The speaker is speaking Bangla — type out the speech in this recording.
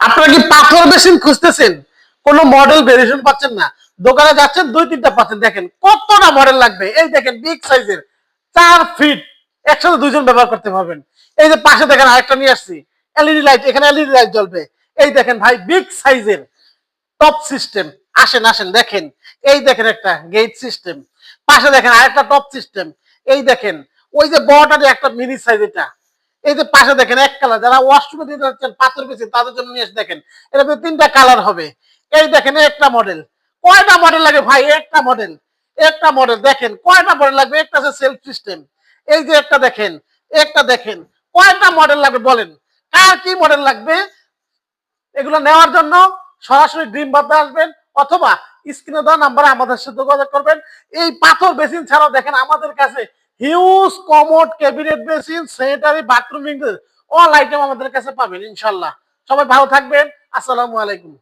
আপনারা কি পাথর বেসিন খুঁজতেছেন? কোনো মডেল ভেরিয়েশন পাচ্ছেন না। দোকানে যাচ্ছেন, দুই তিনটা পাচ্ছেন। দেখেন কতটা মডেল লাগবে। এই দেখেন বিগ সাইজের চার ফিট একসাথে দুইজন ব্যবহার করতে পারবেন। এই যে পাশে দেখেন আরেকটা নিয়ে আসছি। এলইডি লাইট এখানে এলইডি লাইট জ্বলবে। এই দেখেন ভাই বিগ সাইজের টপ সিস্টেম আসেন আসেন, দেখেন। এই দেখেন একটা গেট সিস্টেম পাশে দেখেন আরেকটা টপ সিস্টেম এই দেখেন, ওই যে বড়টা একটা মিনি সাইজ এটা। এই যে পাশে দেখেন, এক কালার যারা ওয়াশরুমে দিতে যাচ্ছেন, পাথর বেশি তাদের জন্য নিয়ে এসে দেখেন, এটা তিনটা কালার হবে। এই দেখেন, একটা মডেল কয়টা মডেল লাগে ভাই? একটা মডেল একটা মডেল দেখেন, কয়টা মডেল লাগবে? একটা আছে সেলফ সিস্টেম এই যে একটা দেখেন একটা দেখেন, কয়টা মডেল লাগবে বলেন? কার কি মডেল লাগবে? এগুলো নেওয়ার জন্য সরাসরি ড্রিম বাদে আসবেন, অথবা স্ক্রিনে দেওয়া নাম্বারে আমাদের সাথে যোগাযোগ করবেন। এই পাথর বেসিন ছাড়াও দেখেন, আমাদের কাছে huge commode cabinet basin sanitary bathroom all item আমাদের কাছে পাবেন ইনশাল্লাহ সবাই ভালো থাকবেন। আসসালামু আলাইকুম।